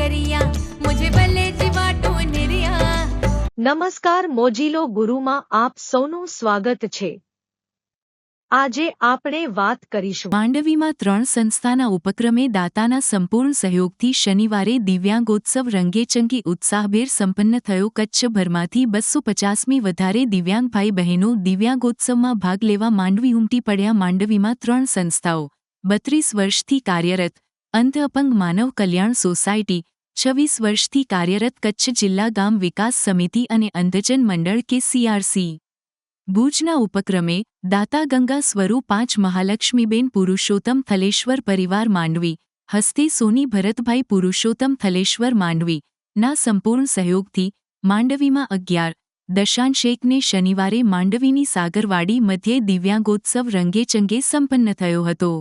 કરિયા મુજે ભલે જીવા ટોનરિયા નમસ્કાર મોજીલો ગુરુમાં આપ સૌનું સ્વાગત છે આજે આપણે વાત કરીશું માંડવીમાં ત્રણ સંસ્થાના ઉપક્રમે દાતાના સંપૂર્ણ સહયોગથી શનિવારે દિવ્યાંગોત્સવ રંગેચંગી ઉત્સાહભેર સંપન્ન થયો કચ્છભરમાંથી બસો પચાસમી વધારે દિવ્યાંગ ભાઈ બહેનો દિવ્યાંગોત્સવમાં ભાગ લેવા માંડવી ઉમટી પડ્યા માંડવીમાં ત્રણ સંસ્થાઓ બત્રીસ વર્ષથી કાર્યરત અંધ અપંગ માનવ કલ્યાણ સોસાયટી, છવ્વીસ વર્ષથી કાર્યરત કચ્છ જિલ્લા ગામ વિકાસ સમિતિ અને અંધજન મંડળ કે સીઆરસી ભુજના ઉપક્રમે દાતા ગંગા સ્વરૂપ પાંચ મહાલક્ષ્મીબેન પુરુષોત્તમ થલેશ્વર પરિવાર માંડવી, હસ્તે સોની ભરતભાઈ પુરુષોત્તમ થલેશ્વર માંડવી, ના સંપૂર્ણ સહયોગથી માંડવીમાં અગિયાર, દશાંશ એકને શનિવારે માંડવીની સાગરવાડી મધ્યે દિવ્યાંગોત્સવ રંગેચંગે સંપન્ન થયો હતો.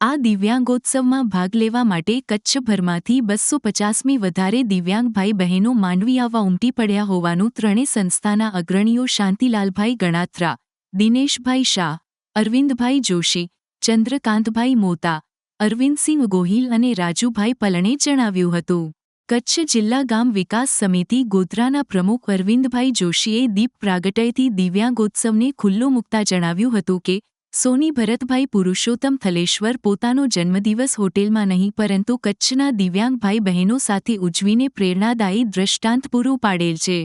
આ દિવ્યાંગોત્સવમાં ભાગ લેવા માટે કચ્છભરમાંથી બસો પચાસમી વધારે દિવ્યાંગ ભાઈ બહેનો માંડવી આવવા ઉમટી પડ્યા હોવાનું ત્રણે સંસ્થાના અગ્રણીઓ શાંતિલાલભાઈ ગણાત્રા, દિનેશભાઈ શાહ, અરવિંદભાઈ જોશી, ચંદ્રકાંતભાઈ મોતા, અરવિંદસિંહ ગોહિલ અને રાજુભાઈ પલણે જણાવ્યું હતું. કચ્છ જિલ્લા ગામ વિકાસ સમિતિ ગોધરાના પ્રમુખ અરવિંદભાઈ જોશીએ દીપ પ્રાગટયથી દિવ્યાંગોત્સવને ખુલ્લો મૂકતા જણાવ્યું હતું કે સોની ભરતભાઈ પુરુષોત્તમ થલેશ્વર પોતાનો જન્મદિવસ હોટેલમાં નહીં, પરંતુ કચ્છના દિવ્યાંગભાઈ બહેનો સાથે ઉજવીને પ્રેરણાદાયી દ્રષ્ટાંત પૂરું પાડેલ છે.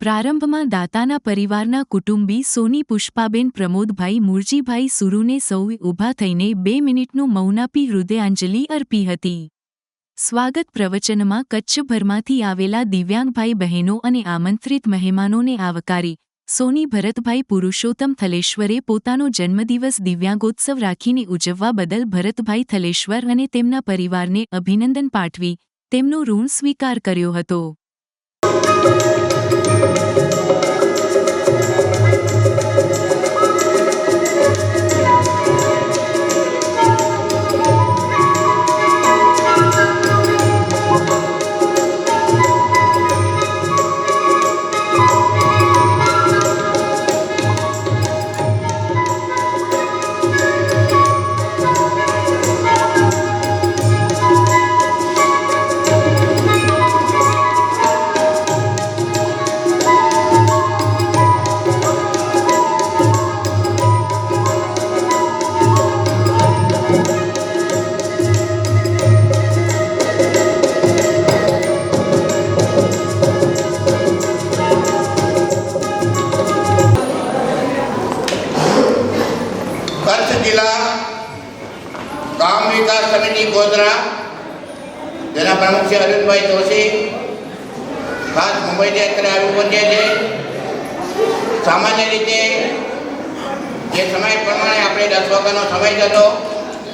પ્રારંભમાં દાતાના પરિવારના કુટુંબી સોની પુષ્પાબેન પ્રમોદભાઈ મૂળજીભાઈ સુરુને સૌએ ઊભા થઈને બે મિનિટનું મૌનાપી હૃદયાંજલિ અર્પી હતી. સ્વાગત પ્રવચનમાં કચ્છભરમાંથી આવેલા દિવ્યાંગભાઈ બહેનો અને આમંત્રિત મહેમાનોને આવકારી સોની ભરતભાઈ પુરુષોત્તમ થલેશ્વરે પોતાનો જન્મદિવસ દિવ્યાંગોત્સવ રાખીને ઉજવવા બદલ ભરતભાઈ થલેશ્વર અને તેમના પરિવારને અભિનંદન પાઠવી તેમનો ઋણ સ્વીકાર કર્યો હતો. અરવિંદભાઈ જોશી ખાસ મુંબઈથી અત્યારે આવી પહોંચ્યા છે. સામાન્ય રીતે જે સમય પ્રમાણે આપણે દસ વાગ્યાનો સમય થતો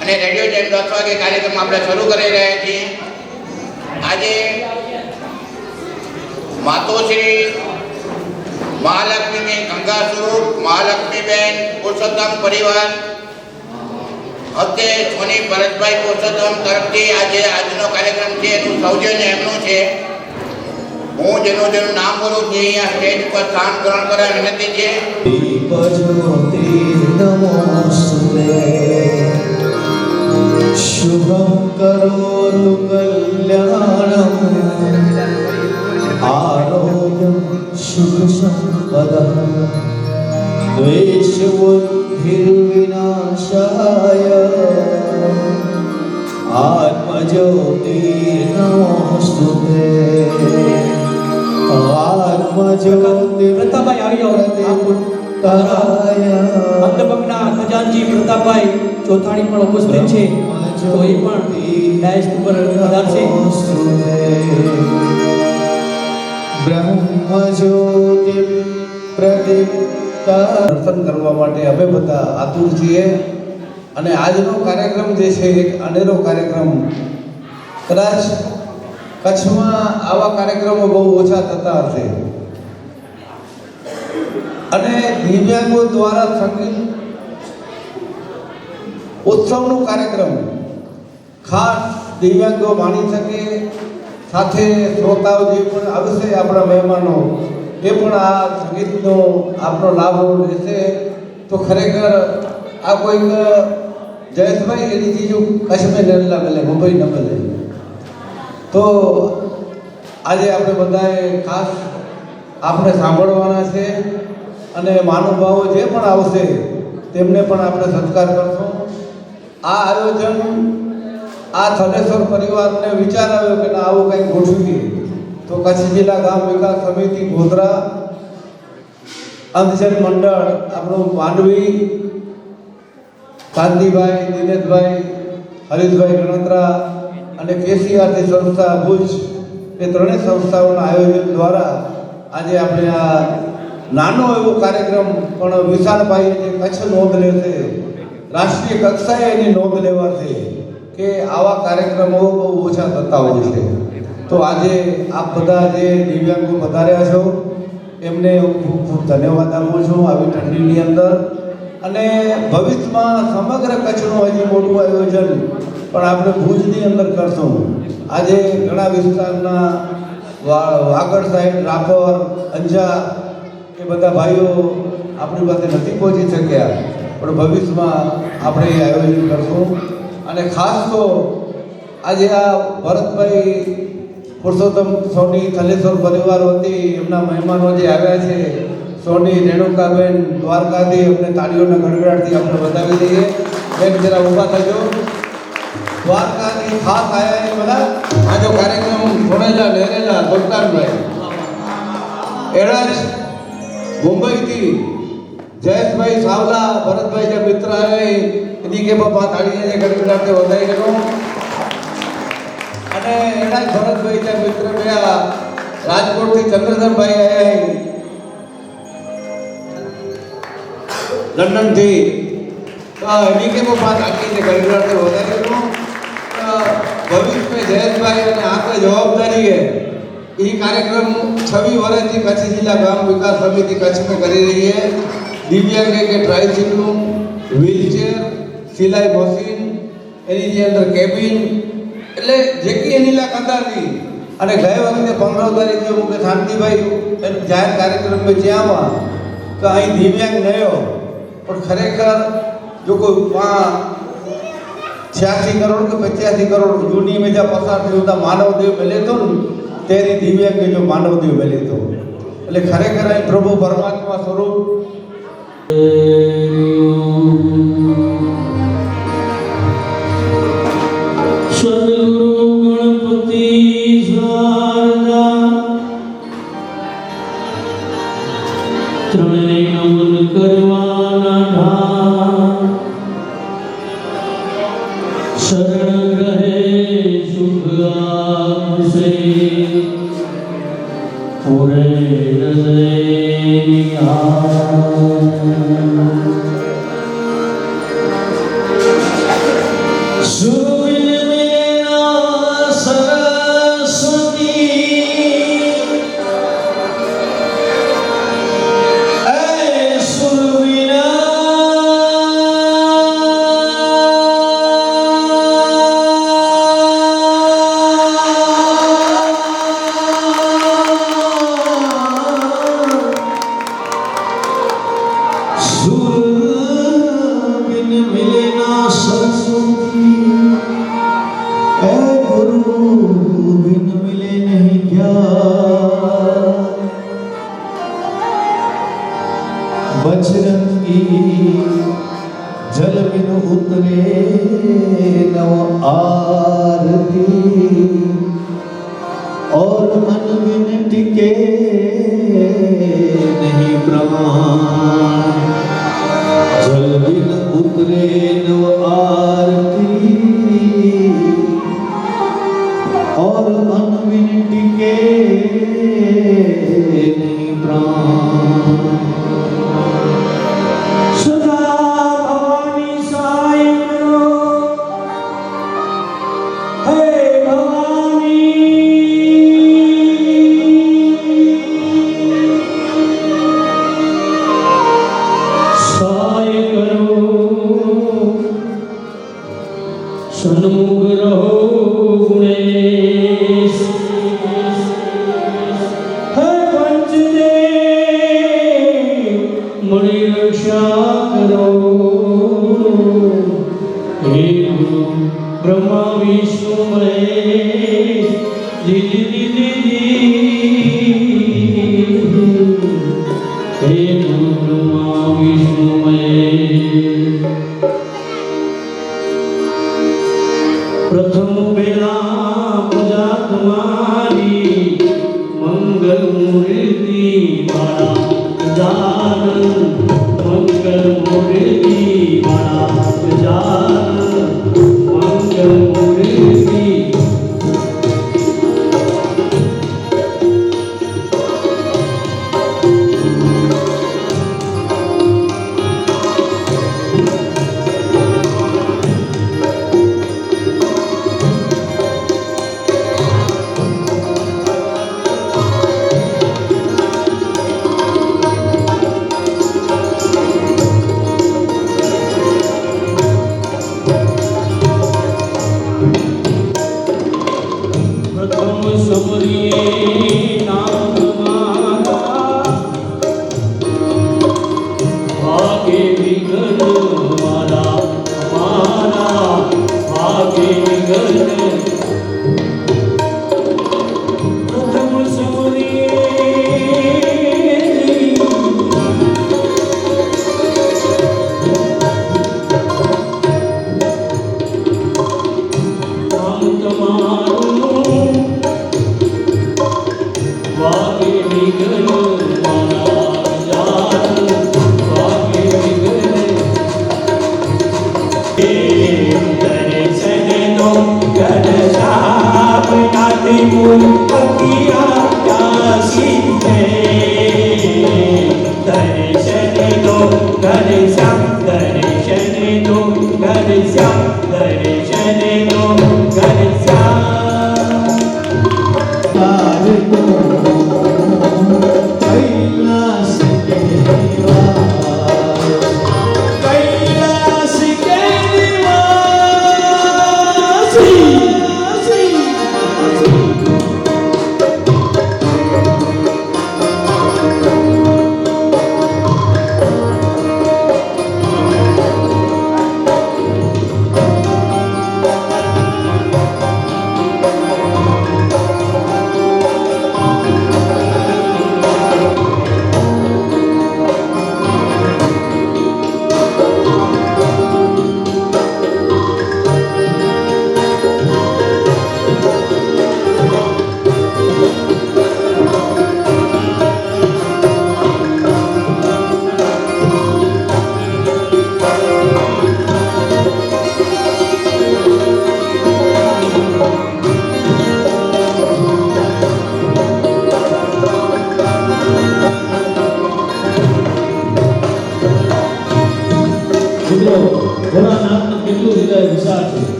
અને રેડિયો જેમ દસ વાગે કાર્યક્રમ આપણે શરૂ કરી રહ્યા છીએ. આજે માતોશ્રી મહાલક્ષ્મીબેન ગંગા મહાલક્ષ્મીબેન પુરુષોત્તમ પરિવાર વખતે સોની ભરતભાઈ પુરુષોત્તમ તરફથી આજે આજનો કાર્યક્રમ છે, એનું સૌજન્ય એમનું છે. હું જેનું જેનું નામ બોલું છું અહીંયા સ્ટેજ પર સ્થાન ગ્રહણ કરે વિનંતી છે. શુભમ કરો તુ કલ્યાણમ. આરોગ્યમ સુખ સંપદમ द्वेषबुद्धिर्विनाशाय आत्मज्योति नमोऽस्तुते आत्मज्योति પ્રતાપભાઈ આવી જાઓ તારાય અંધભગના ખજાનજી પ્રતાપભાઈ ચોથાણી પણ ઉપસ્થિત છે તો એ પણ ડાયસ ઉપર પધારશે બ્રહ્મજ્યોતિ પ્રદીપ્તા દર્શન કરવા માટે અમે બધા આતુર છીએ. અને આજનો કાર્યક્રમ જે છે, એક અનેરો કાર્યક્રમ. કદાચ કચ્છમાં આવા કાર્યક્રમો બહુ ઓછા થતા હશે. અને દિવ્યાંગો દ્વારા સંગીત ઉત્સવનો કાર્યક્રમ. ખાસ દિવ્યાંગો માણી શકે, સાથે શ્રોતાઓ જે પણ આવશે આપણા મહેમાનો એ પણ આ સંગીતનો આપણો લાભ લેશે તો ખરેખર આ કોઈક જયેશભાઈ એની ચીજો મેં ન મળે મુંબઈ ન મળે તો આજે આપણે બધાએ ખાસ આપણે સાંભળવાના છે અને મહાનુભાવો જે પણ આવશે તેમને પણ આપણે સત્કાર કરશું. આ આયોજન આ થલેશ્વર પરિવારને વિચાર આવ્યો કે આવું કંઈક ગોઠવીએ. તો કચ્છ જિલ્લા ગામ વિકાસ સમિતિ ગોધરા, અંધજન મંડળ, આપણું માંડવી કાંતિભાઈ દિનેશભાઈ, હરીશભાઈ ગણત્રા અને કેસીઆરટી સંસ્થા ભુજ, એ ત્રણેય સંસ્થાઓના આયોજન દ્વારા આજે આપણે આ નાનો એવો કાર્યક્રમ પણ વિશાળભાઈએ જે કચ્છ નોંધ લેશે રાષ્ટ્રીય કક્ષાએ એની નોંધ લેવાથી કે આવા કાર્યક્રમો બહુ ઓછા થતા હોય છે. તો આજે આપ બધા જે દિવ્યાંગો વધાર્યા છો, એમને હું ખૂબ ખૂબ ધન્યવાદ આપું છું આવી ઠંડીની અંદર. અને ભવિષ્યમાં સમગ્ર કચ્છનું હજી મોટું આયોજન પણ આપણે ભુજની અંદર કરશું. આજે ઘણા વિસ્તારના વાગડ સાઈડ રાપર અંજા એ બધા ભાઈઓ આપણી પાસે નથી પહોંચી શક્યા, પણ ભવિષ્યમાં આપણે એ આયોજન કરશું. અને ખાસ તો આજે આ ભરતભાઈ પુરુષોત્તમ સોની થલેશ્વર પરિવાર વતી એમના મહેમાનો જે આવ્યા છે, સોની, રેણુકાબેન દ્વારકાથી અમને તાળીઓના ગડગડાટથી આપણે બતાવી દઈએ. બેન, જરા ઊભા થજો. દ્વારકાથી ખાસ આવ્યા એ બધા. આજો કાર્યક્રમ ભણેલા લહેરેલા સુલતાનભાઈ એડા જ મુંબઈથી જયેશભાઈ સાવલા, ભરતભાઈ જે મિત્ર આવ્યા એની કે બાપા તાળીએ જે વધારી ગયો અને એના જ ભરતભાઈ જે મિત્ર ગયા રાજકોટથી ચંદ્રધરભાઈ આવ્યા લંડનથી તો એની કે બાપા તાળીએ જે ગડગડાટે વધાઈ ગયો ભવિષ્યમાં જયેશભાઈ અને આપણે જવાબદારી है ये कार्यक्रम छवि વર્ષથી કચ્છ જિલ્લા ગામ વિકાસ સમિતિ કચ્છ में કરી રહી है દિવ્યાંગ કે ટ્રાઇસિકલ વ્હીલચેર સિલાઈ મશીન એની જે અંદર કેબિન એટલે જેકી અનિલા કાંદાની અને ગયા વખતે પંદર તારીખે મુકે શાંતિભાઈ એમ જાહેર કાર્યક્રમ મેં જ્યાં તો અહીં દિવ્યાંગ નયો. પણ ખરેખર જો કોઈ પાંચ, છ્યાસી કરોડ કે પચાસી કરોડ જૂની મેં જ્યાં પસાર થયું ત્યાં માનવદેવ મળે તો ને? તેની દિવ્યાંગ જો માનવદેવ મળે તો. એટલે ખરેખર અહીં પ્રભુ પરમાત્મા સ્વરૂપ. Amen. હે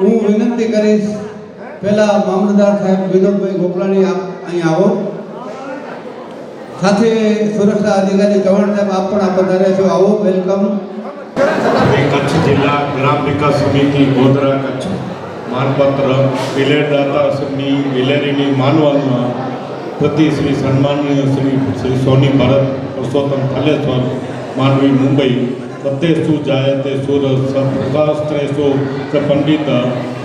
હું વિનંતી કરીશ, પહેલા મામલતદાર સાહેબ વિનોદભાઈ ગોકલાણી આપ અહીં આવો. સાથે સુરક્ષા અધિકારી ચૌહાણ સાહેબ, આપ પણ આપ વધારે છો. આવો, વેલકમ. કચ્છ જિલ્લા ગ્રામ વિકાસ સમિતિ ગોધરા કચ્છ. માનપત્ર વિલેરદાતા શ્રી વિલેરીની માનવામાં પ્રતિ શ્રી સન્માનીય શ્રી શ્રી સોની ભરત પુરુષોત્તમ ફલેશ્વર માનવી મુંબઈ સત્યેષુ જાયતે સુર સહસ્ત્રેષુ ચ પંડિત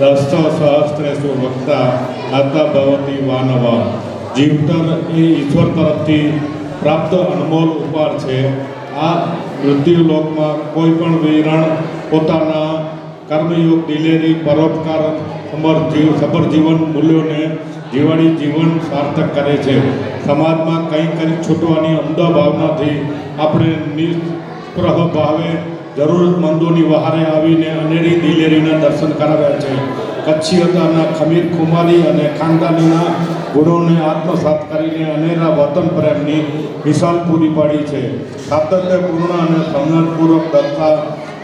દસ્ત સહસ્ત્રેષુ વક્તા આતા ભવતી વાનવા જીવતર એ ઈશ્વર તરફથી પ્રાપ્ત અનમોલ ઉપહાર છે આ મૃત્યુલોકમાં કોઈ પણ વીરણ પોતાના કર્મયોગ, દિલેરી, પરોપકાર, સમર જીવ સબર જીવન મૂલ્યોને જીવાડી જીવન સાર્થક કરે છે. સમાજમાં કંઈ કંઈ છૂટવાની અમદા ભાવનાથી આપણે નિસ્પૃહ ભાવે જરૂરતમંદોની વહારે આવીને અનેરી દિલેરીના દર્શન કરાવ્યા છે. કચ્છીયતાના ખમીર ખુમારી અને ખાનદાનીના ગુણોને આત્મસાત કરીને અનેરા વતન પ્રેમની મિસાલ પૂરી પાડી છે. સાતત્યપૂર્ણ અને સમજણપૂર્વક દત્તા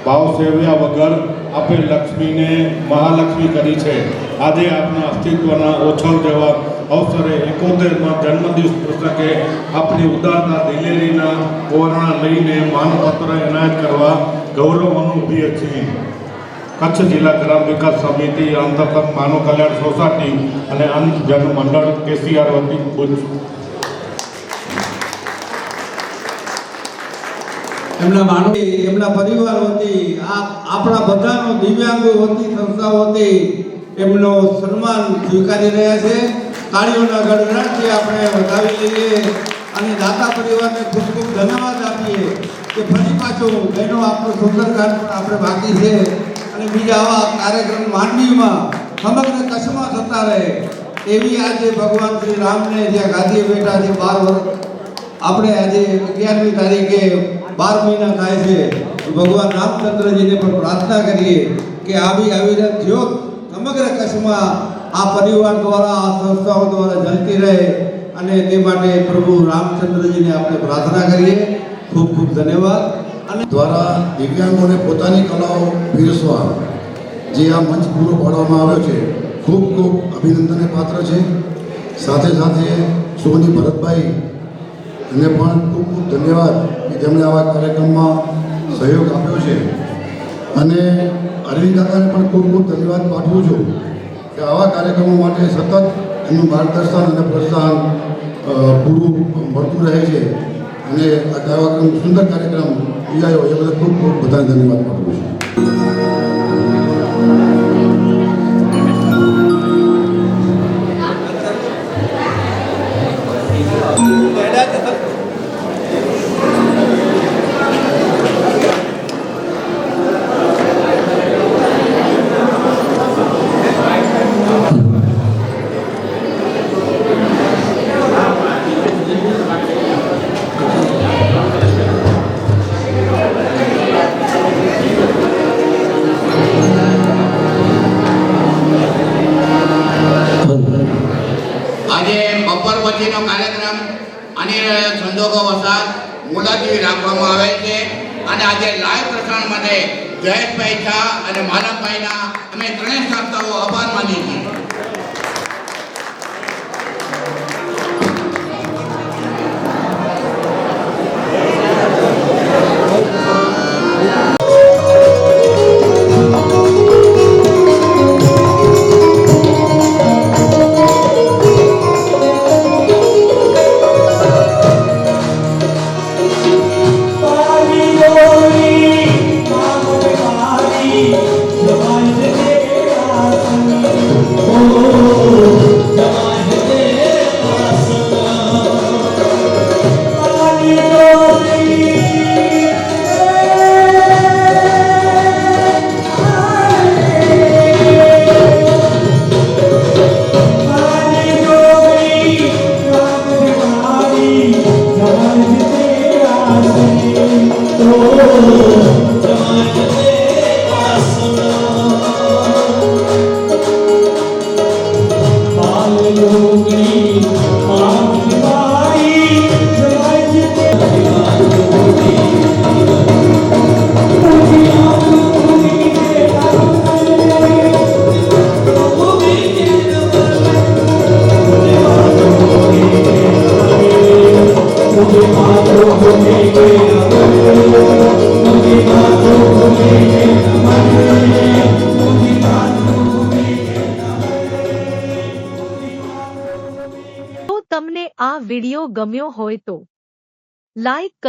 ભાવ સેવ્યા વગર આપે લક્ષ્મીને મહાલક્ષ્મી કરી છે. આજે આપના અસ્તિત્વના ઓછળ જેવા અવસરે એકોતેરમાં જન્મદિવસ પ્રસંગે આપની ઉદારતા દિલેરીના ઓરણા લઈને માનપત્ર એનાયત કરવા ગૌરવ અનુભવીએ છીએ. કચ્છ જિલ્લા ગ્રામ વિકાસ સમિતિ, અંતર્ગત માનવ કલ્યાણ સોસાયટી અને અંત જનમંડળ કેસીઆર વતી ભુજ. એમના માનવી એમના પરિવાર વતી આપણા બધાનો દિવ્યાંગો વતી, સંસ્થાઓ વતી એમનો સન્માન સ્વીકારી રહ્યા છે. તાળીઓના ગણગણાટથી આપણે વધાવી લઈએ અને દાતા પરિવારને ખૂબ ખૂબ ધન્યવાદ આપીએ કે ફરી પાછું બહેનો આપણું સુંદરકાંડ પણ આપણે બાકી છે. અને બીજા આવા કાર્યક્રમ માંડવીમાં સમગ્ર કચ્છમાં થતા રહે એવી આજે ભગવાન શ્રી રામને જ્યાં ગાદીએ બેઠા છે બાર વર્ષ આપણે આજે અગિયારમી તારીખે બાર મહિના થાય છે. ભગવાન રામચંદ્રજીને પણ પ્રાર્થના કરીએ કે આવી આવી જ્યોત સમગ્ર કચ્છમાં આ પરિવાર દ્વારા, આ સંસ્થાઓ દ્વારા જલતી રહે અને તે માટે પ્રભુ રામચંદ્રજીને આપણે પ્રાર્થના કરીએ. ખૂબ ખૂબ ધન્યવાદ. અને દ્વારા દિવ્યાંગોને પોતાની કલાઓ પીરસવા જે આ મંચ પૂરો પાડવામાં આવ્યો છે, ખૂબ ખૂબ અભિનંદનને પાત્ર છે. સાથે સાથે સોની ભરતભાઈ એને પણ ખૂબ ખૂબ ધન્યવાદ કે જેમણે આવા કાર્યક્રમમાં સહયોગ આપ્યો છે. અને અરવિંદ કાકાને પણ ખૂબ ખૂબ ધન્યવાદ પાઠવું છું કે આવા કાર્યક્રમો માટે સતત એમનું માર્ગદર્શન અને પ્રોત્સાહન પૂરું મળતું રહે છે. અને આ કાર્યક્રમ સુંદર કાર્યક્રમ યોજાયો એ બદલ ખૂબ ખૂબ બધાને ધન્યવાદ પાઠવું છું. અનિવાર્ય સંજોગો વસાત મુલતવી રાખવામાં આવે છે. અને આજે લાઈવ પ્રસારણ માટે જયેશભાઈ શાહ અને માનવભાઈના અમે ત્રણેય સંસ્થાઓ આભાર માનીએ છીએ.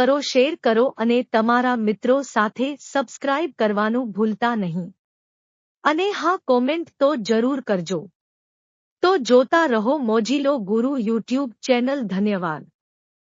કરો, શેર કરો અને તમારા મિત્રો સાથે સબસ્ક્રાઇબ કરવાનું ભૂલતા નહીં. અને હા, કોમેન્ટ તો જરૂર કરજો. તો જોતા રહો મોજીલો ગુરુ યુટ્યુબ ચેનલ, ધન્યવાદ.